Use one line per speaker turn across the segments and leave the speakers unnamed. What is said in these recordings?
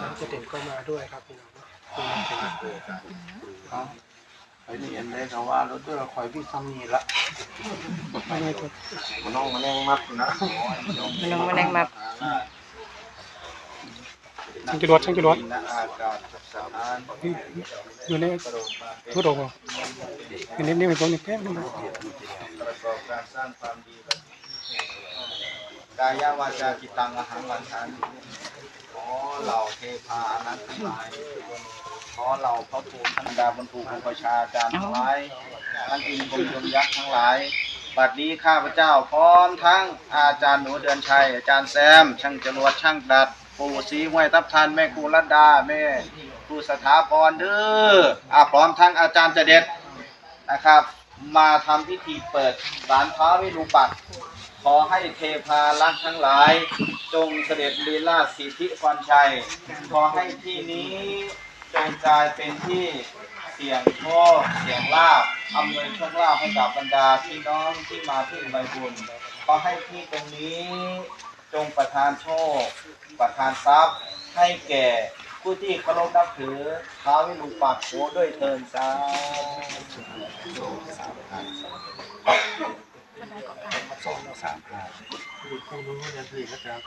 น้ำเสด็จก็มาด้วยครับพี่น้องเอ้
เไอ้นี่เอ็นได้เขว่ารถด้วยเราคอยพี่ซ้มีละ
ไม่ได้ครั
มันน้องมันแรงมากนะ
มันน้องมันแรงมาก
ช่างจรวดช่างจรวด
อ
ยู่ในทุดงอยู่ในนี่เป็นตรงนี้แป๊บนึง
กายวาจาจิตังอาหารวันทาน เหล่าเทพานันทั้งหลายขอเหล่าพระภูมิธรรมดาบรรทุอุปชาจารย์ทั้งหลายทั้งอินทร์บนยมยักษ์ทั้งหลายบัดนี้ข้าพเจ้าพร้อมทั้งอาจารย์หนูเดือนชัย อาจารย์แซม ช่างจรวดช่างดัด ปู่ศรีห้วยทับทันแม่ครูรัตดาแม่ครูสถาพรเด้ออาพร้อมทั้งอาจารย์เจเด็ดนะครับ มาทำพิธีเปิดศาลท้าวิรูปักษ ขอให้เทพาลักษ์ทั้งหลาย จงเสด็จลีลาสิทธิพรชัย ขอให้ที่นี้จงกลายเป็นที่เสียงโชคเสียงลาบอำนวยโชคลาภให้กับบรรดาพี่น้องที่มาพึ่งใบบุญ ขอให้ที่ตรงนี้จงประทานโชค ประทานทรัพย์ให้แก่ผู้ที่เคารพนับถือท้าววิรูปักโขด้วยเทินสา สามห้า
คู่นู้นยันถึงอาจารย์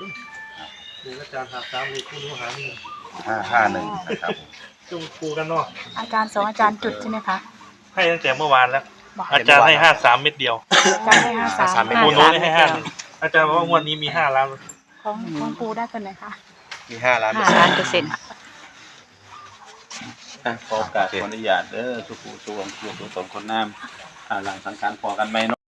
เดี๋ยวอาจารย์หาตามเลยคู่นู้นหาหนึ่ง
ห้าห้าหนึ่งนะครับ
จุ่มคู่กันเนาะ
อาจารย์สองอาจารย์จุดใช่ไหมคะ
ให้ตั้งแต่เมื่อวานแล้ว
บอก
อาจารย์ให้ห้าสามเม็ดเดียว
อาจารย์ให้ห้าสาม
โมโนได้ให้ห้าอาจารย์บอกว่างวดนี้มีห้าล้าน
ของของครูได้เป็นไหนคะ
มีห้าล้าน
ห้าล้านเปอร์เซ็นต์
ขอโอกาสขออนุญาตเด้อสุขุสวงสุขุสมคนน้ำอ่าหลังสังขารพอกันไหมเนาะ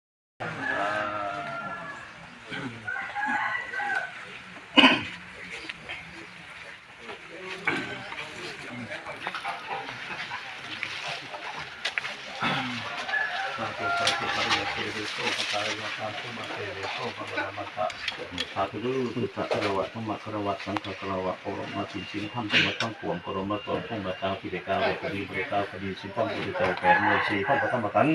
มาเกิดไปเกิดไป เกิดไปเกิดโตปตายมาตามผู้มาเตเวโตปะระมาตะ
สาธุดุพุทธะกระวะธรรมะกระวะสังฆกระวะโอรมาสินสินธรรมธรรมะตั้งปวงกรมาตนพงบาตาพิเดกาเวกดีบริกาคดีสินธรรมพุทธเจ้าแปดเมื่อสีท่านประธรรมกัน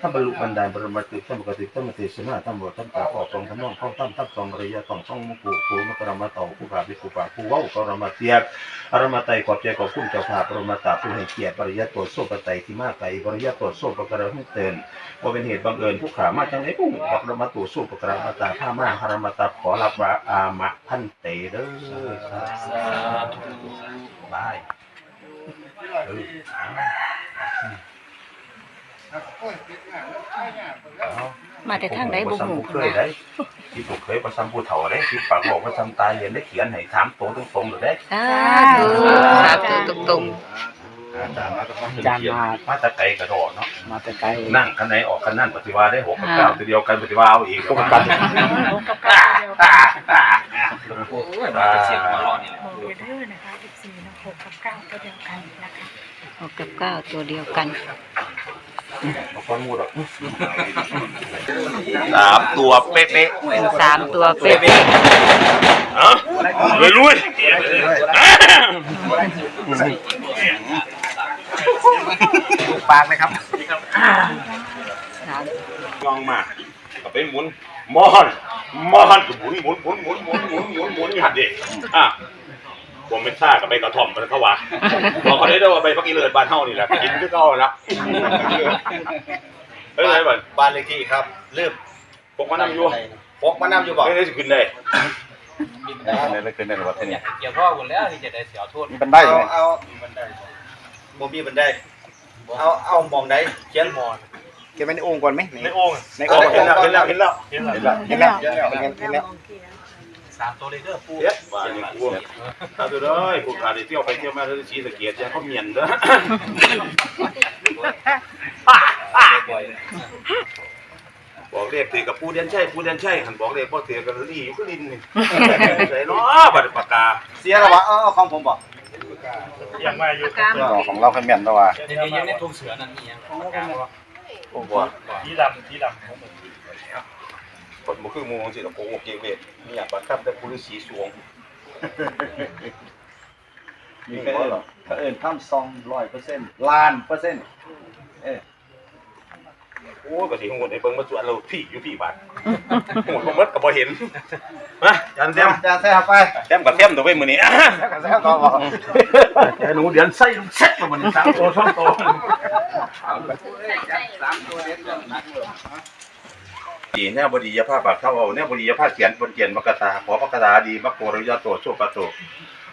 ท่านบรรลุบันดาลบรมติท่านปกติท่ามเทศนาท่านบวชท่าตาออกตรงท่านน้องข้าท่านทับตรงระยะต้องช่องมุกูกูมกรมาต่าผู้ขาภิกษุปาผู้เว้ากรมาเทียบอารมาไตขอบใจขอบคุณเจ้าภาพรมาตาผู้ให้เกียรติปริยัติโปรดโซปไตที่มาไกลปริยัติโปรดโซปกระหุ่นเตือนว่าเป็นเหตุบังเอิญผู้ขามาจังไหนปุ้งบักรมาตูสู้ปกระมาตาผ้ามาหารมาตาขอรับว่าอามะพันเตเด้อสาธุบายเออเอา
มาแต่ทางไหนบุกหมู
เคยได้ที่ถูกเคยประซ้ำผู้เฒ่าได้ที่ปากบอกประซ้ำตายเห็นได้เขียนให้ถามโตตรงๆหรือได้
สาธุสาธุตรง
อาจารย์มาก็ต้องเขียนมาแตะไกลกระโดดเนาะ
มาแต่ไกล
นั่งคันไหนออกคันนั่นปฏิวัติได้หกกับเก้าตัวเดียวกันปฏิวัติเอาอีก
ปกติ
ๆกับเก้าเดียวกัน
โอ้ยมาเสียงมาหล่อนี่
บอกไปเด้อนะคะ14นะ6กับ9ก็เดียวกันนะคะ
หกกับเก้าตัวเดียวกัน
เอาก้อนมูดหรอก
สามตัวเป๊ะ
สามตัวเป๊ะ
เลยลุย
ปากเลยครับ
ลองมาก็ไปหมุนมอนมอนก็หมุนหมุนหมุนหมุนหมุนหมุนหมุนหมุนหัดดิอะผมไม่ทราบกับใบกระท่อมมันเขาว่าบอกเขาได้ด้วยว่าใบพักอีเลิศบ้านเฮานี่แหละกินก็เก่าละเฮ้ยอะไรบ้าง
บ้านเลขที่ครับเริ่ม
ผมก็นั่งอยู่
พกมานำอยู่บ่
ไม่ได้สิขึ้นเลย
ได้เลยเกินได้หรือว่าเท่านี้
เกี่ยวข้อหมดแล้วที่จะได้เสียโทษ
มีบันได
เอา
ไหม
เอา บ่มีบันไดเอาเอามองใดเขียนหมอน
เก็บไว้ในโอ่งก่อนไหม
ในโอ่ง
ในโอ่ง
เห็นแล้วเห็นแล้วเห็นแล้วเห็นแล้ว
เห็นแล้วเห็นแล้วเห็นแล้ว
สามตัวเลยเด้อปู
เฮ็ดว่านี่กูถ้าตัวเด้อผู้ขาได้เที่ยวไปเที่ยวมาเที่ยวสีสะเกียดยังเขาเมียนเด้อ บอกเรียกถือกับผู้เดียนใช่ผู้เดียนใช่หันบอกเรียกพ่อเถือกับลี่อยู่ก็ลินนี่ ใส่เนาะบัดปากกา
เสียแล้ววะเอาเอาของผมบ่
ยังมาอยู่
ของเราขมิ้นตัว
เดี๋ยวยังได้ทุ่งเสือนั่นนี่ยังปากกาบ่
โอ้โห
สีดำสีดำคนบ่คือหมู่สิตะโกงเกเวทนี่อยากบัดครับแต่ผู้ฤาษีสวง
มีก็เอิ้นเขาเอิ้นทำซอง100%ล้านเปอร์เซ็นต์เออ
โอ้ก็สิฮู้ในเบิ่งมาสวนเราพี่อยู่พี่บ้านฮู้บ่หมดก็บ่เห็นมาจันแซม
จะแซ่บไป
แซมกับแซมตัวไว้มื้อนี้
แซ่บต่อบอก
แกหนูเดือนไส้ลูกเซ็ตมามื้อนี้สามตัวสองตัว
สามตัวเด็ดนักเลย
ดีแน่บดียภาพปากเข้าเอาแน่บดียภาพเขียนบนเขียนมกตาขอมกตาดีมกโกรยาโตโชปะโต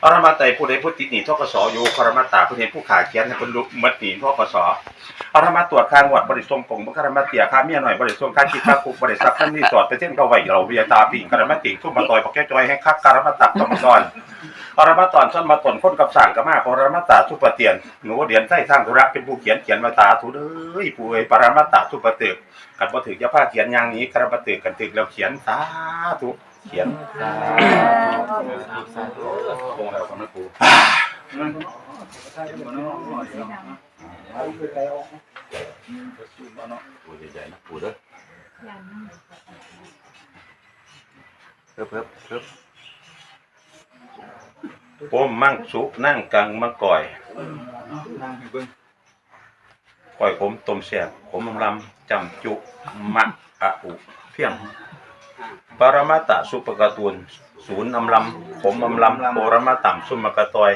อรมาไตผู้ใดผู้ติดหนีทกศอยู่คารมาตาผู้เห็นผู้ขาเขียนให้คนลุกมัดหนีทกศอรมาตรวจคางวัดบริสุทธิ์กงบคารมาเตียข้าเมียหน่อยบริสมการคิดข้าคุกบริษัทท่านนี่สอดไปเส้นเขาไหวเราวิยตาปีคารมาติทุ่มมาต่อยปอกแก้จอยให้คักคารมาตักตมกรอรมาตอนส้นมาตนคนกับสั่งกับมาของอรมาตาสุปเตียนหนูเดียนไส้สร้างธุระเป็นผู้เขียนเขียนมาตาถูเด้ยผู้เอ้ยปรมาตาสุปเตกกันบ่ถึกจะพาเขียนอย่างนี้คาราบตึกกันตึกแล้วเขียนสาธุ เขียนสาธุคงแล้วครับนะครูปูใหญ่ๆนะปูเด้อเพิ่มเพิ่มเพิ่มมมั่งสุกนั่งกังมะก่อย
นั่
อยขมต้มแซ่บขมลำลำจำจุมะอะอุเพียง ปรมาตะสุปกะตูนศูนย์อำลำผมอำลำโปรมาต่ำสุมกะตอย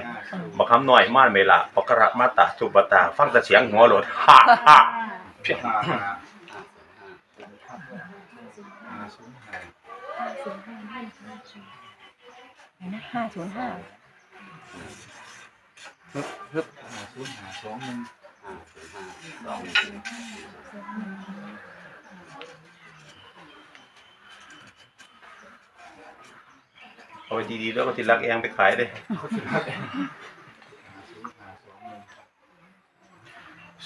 บักคำน้อยม่านเมละปกระมาตะสุปตา ฟังแต่เสียงหัวโหลดฮ่าฮ่าเพียง
ห้าห้า
ห้าศูนย์ห้า
ศูนย์ห้าสองหนึ่ง
อาไปดีๆแล้วก็ติลักเองไปขายเลย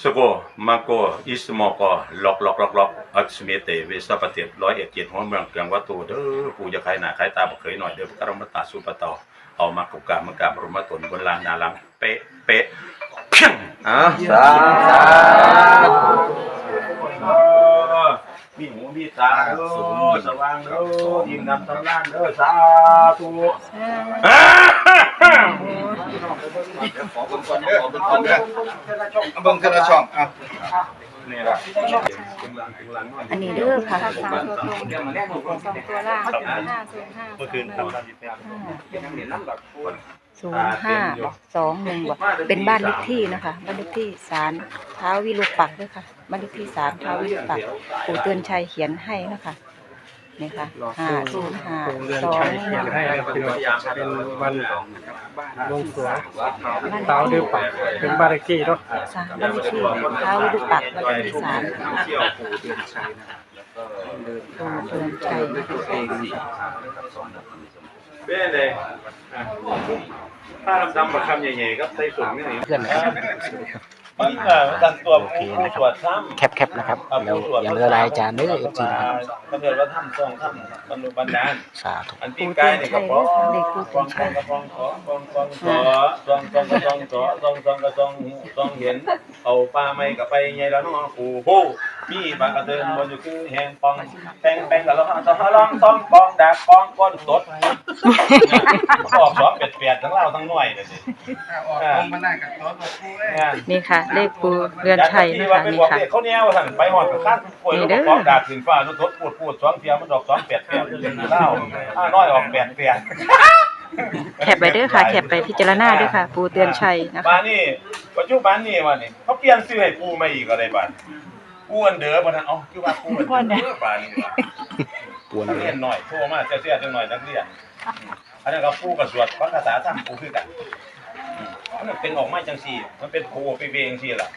สโกมาโกอิสมอกล็อกล็อกล็อกล็อกอัศเมเตเวสปเตร้อยเอ็ดเจ็ดหัวเมืองเกลียงวัตถุเด้อปู่จะขายหนาขายตาบ่เคยหน่อยเด้อกรมตาสุปตอเอามากุกามกาบรมตนบนลานนาลังเป๊ะเป๊ะเพียง
อะสาา
เด้อสว่างเด้อยิ้มนำสำรานเด้อสาธุ
ขอเบิ่งก่อนเด้อขอเบิ่งก่อนเด้อเอาเบิ่งทีละช่องอะ
นี่ล่ะ
อันนี้เด้อค่ะ
สามตัวตรงสองตัวล่างห้าศูนย์ห้า
เมื่อคืนทำตามที่เป็น
ศูนย์ห้าสองหนึ่งบอกเป็นบ้านเลขที่นะคะ บ้านเลขที่ศาลท้าววิรูปักษ์ด้วยค่ะ บ้านเลขที่ศาลท้าววิรูปักษ์ปู่เตือนชัยเขียนให้นะคะนี่ค่ะห้าศูนย์ห้าสองหนึ่ง
ให้เป็นเป็นวันวงสวงเตาเดือปักเป็นบาริกี้เนาะ
สามบ้านเลขที่ท้าววิรูปักษ์บ้านเลขที่ศาล
เที่ยวปู่เดือนชัยนะครับแล้วก็
ปู่เตือนชัย
เพลงนี้
เป็นเลยถ้าดำๆกับคำใหญ่ๆครับใส่สูงนี่เพื่อน มันก็ดันตัวผู้ตรวจซ้ำ
แคบๆนะครับแล้วอย่าเลือลายอาจารย์เด้อเอฟซีนะครับ
ก็เกิดว่าทำทรงทำบรรลุบันดาล
สาธุ
อันปีกายนี่ก็พอฟองฟองกระฟองขอฟองฟองขอฟองฟองกระฟองขอฟองฟองกระฟองฟองเห็น เอาปลาไม่กับไปไงแล้วน้องปู่ผู้พี่บางกระเดินบนอยู่คือแหงปองแปงแปงกับเราต้องลองต้องปองดาบปองก้นสดออกสอบเป็ดเปียดทั้งเราทั้งหน่วยเลยสิ
ออกตรงมาได้กับตัวตัวผู้เอ้ย
งาน
นี่ค่ะ เลขปู่เตือนชัยนะคะนี่ค่ะ
เขาแนวสั่นไปหอดกับข้างป่วยแล้วก็ดาบถึงฟ้าทุกทพูดพูดสองเพียมันดอกสองแปดแปดเล่าห้าน้อยออกแปดแปด
แคปไปเด้อค่ะ แคปไปพิจารณาด้วยค่ะ ปู่เตือนชัยนะคะ
บ้านนี่ปัจจุบันนี่วันนี้เขาเปลี่ยนชื่อให้ปูมาอีกอะไรบ้าน ปูอันเดอร์บ้านนั้นเอ๋อคือว่าปูอันเดอร์บ้านนี่ว่ะ
ปวน
นัก
เล
เรี
ย
ยนหน่อยโทรมาเสียๆจังหน่อยนักเรียนอันนั้นก็ปูกับสวดพระคาถาทำปูคือกันอืมมันเป็นออกมาจังซี่ มันเป็นปูไปเวงซี่ล่ะ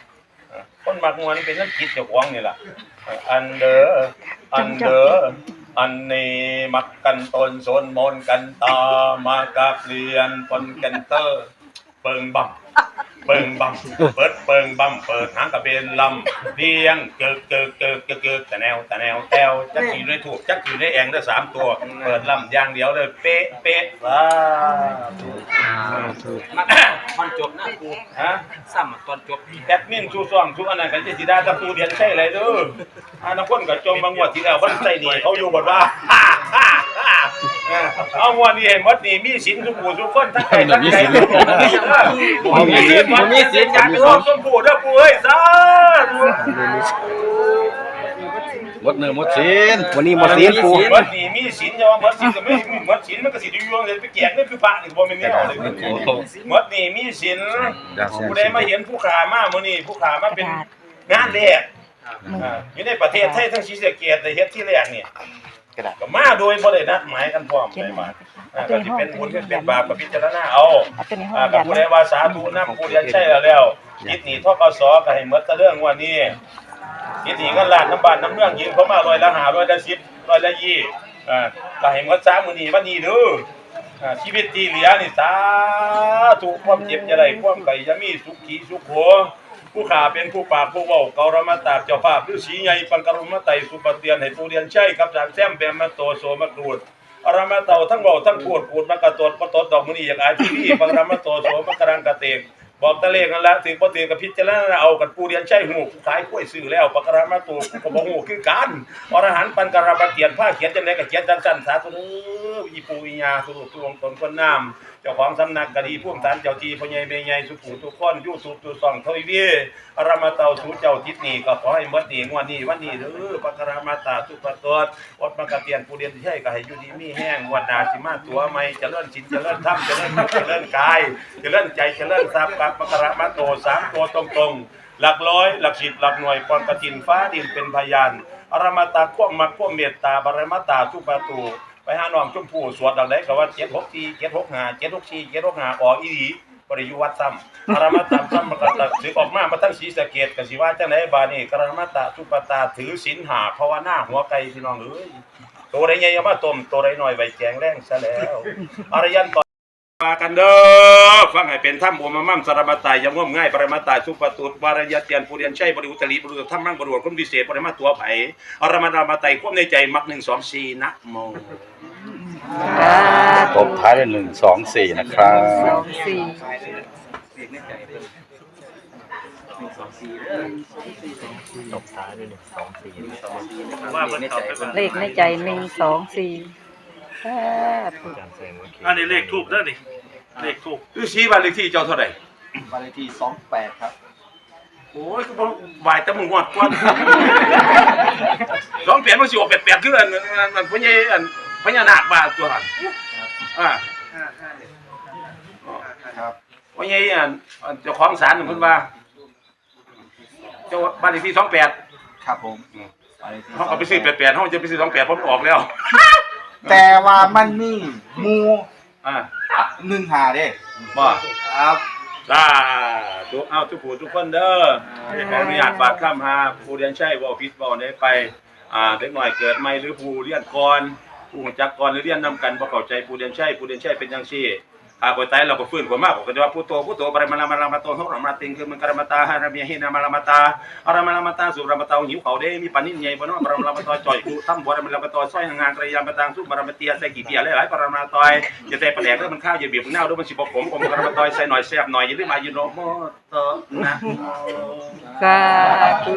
เออคนมักมวนเป็นนักคิดเจ้าของนี่ล่ะเอออันเดอร์อันเดอร์อันนี้มักกันตนโซนมนกันตามากับเรียนปนกันเตอร์เปิงบัม เปิงบัมเปิดเปิงบัมเปิดหางกระเบนลำเดียงเกิกเกิกเกิกเกิกเกิกแต่แนวแต่แนวแต้วจักอยู่ในถูกจักอยู่ในแองได้สามตัว เปิดลำอย่างเดียวเลย เป๊ะเป๊ะว้า
มันจบนะกู
ฮะ
ซ้ำตอนจบ
แอดมินชูซองชูอันนั้นกันจะสิดาตะปูเดียนใช่ไรเด้ออันนั้นคนก็จมบางงวดที่แล้ววันใส่ดีเขาอยู่บทว่า เอางวดนี้เห็นวัดนี้มีสินทุกผู้ทุกคนทั้งไก่ทั้งไก่มีสินมีสินอยากไปร่วมสมผู้เด้อปู่เอ้ยสาธุ
มดเนื้อมดศีล
วันนี้หมดศีลปู
เบิดนี่มีศีลจะว่าเบิดศีลก็ไม่เบิดศีลมันก็สิอยู่ยวงเลยไปแกงนี่คือพระนี่ก็บ่แม่นแนวเลยเบิดนี่มีศีลผู้ใดมาเห็นผู้ขามามื้อนี้ผู้ขามาก
ระ
เป็น
ดาษ
งานแรก
หนึ่ง
อ่าอยู่ในประเทศไทยทั้งศรีสะเกษได้เฮ็ดที่แรกนี่ ก็มาโดยบ่ได้นัดหมายกันพร้อม
เขียน
ได้
หน่อ
มาย
เอา
อ่า
ตัว
ก็
นี้
สิ
ห้อง
เป็น
ตัว
บุญ
นี้ห้
เป็
อนง
เป็นบาปก็พิจารณาเอา
เอาตัวนี้ห้อง
อ่า
ยั
กับ
น
ผู้ใดว่าสาธุนำผู้เรียนใช่แล้วแล้วคิดหนีทกสก็ให้หมดแตะเรื่องว่านี่คิดหนีเงินล้านน้ำบ้านน้ำเมืองยืมเขามาร้อยละหาร้อยละสิบร้อยละยี่อ่าก็ให้หมดสามมื้อนี้วันนี้เด้ออ่าชีวิตที่เหลือนี่สาธุความเจ็บจะได้ความไก่จะมีสุขีสุขโข ผู้ขาเป็นผู้ปากผู้เว้าเกาลมาตาเจ้าภาพฤาษีใหญ่ปังกรุมะไตสุปเตียนให้ผู้เรียนใช่กับจางแซมแปมมาโตโสมะกรูดอรมาเต่าทั้งเบาทั้งพูดพูดมันกระตดกระตดดอกมือนี่อย่างอาทีวีบางรมาโตโสมันกรังกระเตกบอกตะเลกันละถึงบ่ถึงกับพิจารณาเอากันปูเรียนใช่หูกูขายกล้วยซื้อแล้วปกระมาตูกูก็บ่ฮู้คือกันอรหันต์ปันกระบะเกียนผ้าเขียนจังได๋ก็เขียนจังซั่นสาธุเด้ออีปูอีญาสุรุตวงตนคนน้ำ จ้าของสำนักก็ดีผู้ฐานเจ้าทีพ่อใหญ่แม่ใหญ่สุขุทุกคนยู่สุขทุกซ่องทวีเวีอรมาเตาสูเจ้าทิศนี้ก็ขอให้มดนี้งวดนี้วันนี้เด้อปกระมาตาสุปตดวัดมากระเตียนผู้เรียนที่ใช่ก็ให้อยู่ดีมีแห้งวันนาสิมาตัวไม่เจริญชินเจริญธรรมเจริญธรรมเจริญกายเจริญใจเจริญทรัพย์กับมกระมาโตสามตัวตรงๆ หลักร้อยหลักสิบหลักหน่วยปอนกระจินฟ้าดินเป็นพยานอรมาตาควบมักควบเมตตาบารมาตาทุประตู ไปหาน้องชมพู่สวดดังไดก็ว่าเจ็ดหกสี่เจ็ดหกห้าเจ็ดหกสี่เจ็ดหกห้าออกอีหลีบริยุวัดซ้ำอรมาตาซ้ำมันก็ตัดสึกออกมามาทั้งศรีสะเกดกับสีว่าจังไหนบานี่กรมตาทุปตาถือศีลหาภาวนาหัวไก่พี่น้องเอ้ยตัวใดใหญ่เอามาต้มตัวใดน้อยไว้แจงแรงซะแล้วอารยันต่อากันเด้อฟังให้เป็นถ้ำบุญมามั่มสารมาตายยังง่วมง่ายปรมาตายสุปตุตวารยะเตียนปุเรียนใช่บริอุตริบริอุตถ้ำมั่งบริวารคนพิเศษปรมาตัวไผ่อรมานามาตายควบในใจมักหนึ่งสองสี่นะโม
ตบท้ายด้วยหนึ่งสองสี่นะครับ
สองสี่
ว่ามันเข้าไปเป็น
เลขในใจหนึ่งสองสี่สา
อันนี้เลขทูบเด้อนี่ เลขทูบ
ฤาษีบ้านเลขที่เจ้าเท่าไหร่
บ้านเลขที่สองแปดครับ
โอ้ยก็บอกบ่ายแตะมึงวดกวน สองแปดมันสิออกแปดแปดคืออันอันอันพญาอันพญานาคบ้าตัวหันอ่า
ครับ
ว่าไงอะเจ้าของศาลเพิ่นว่าเจ้าบ้านเลขที่สองแปด
ครับผมบ้านเลขที่
เขาก็ไปซื้อแปดแปดเขาจะไปซื้อสองแปดผมนออกแล้ว
แต่ว่ามันมีหมู
อ่า
หนึ่งหาเด้
บ่
ครับ
จ้าทุกเอาทุกผู้ทุกคนเด้อขออนุญาตฝากคำหาผู้เรียนใช่บ่ผิดบ่ได้ไปอ่าเด็กหน่อยเกิดใหม่หรือผู้เรียนก่อนผู้รู้จักก่อนหรือเรียนนำกันบ่เข้าใจผู้เรียนใช่ผู้เรียนใช่เป็นจังซี่ อาบ่ตายเราก็ฟื้นกว่ามากก็จะว่าผู้โตผู้โตบริมาลามาลามาโตเฮารามาติงคือมันกรมตาหาระเมียหินามาลามาตาอารามาลามาตาสุรามาตาหิวเขาเด้มีปานินใหญ่บ่เนาะบรมลามาตอยจ่อยกูทำบ่รมลามาตอยซอยงานกระยามตางสุบรมเตียใส่กี่เตียหลายๆบรมลาตอยอย่าแต่ปลาแดกเด้อมันข้าวอย่าเบียบเน่าด้อมันสิบ่ขมผมบรมาตอยใส่หน่อยแซ่บหน่อยอย่าลืมมาอยู่โนโมโตนะ
สาธุ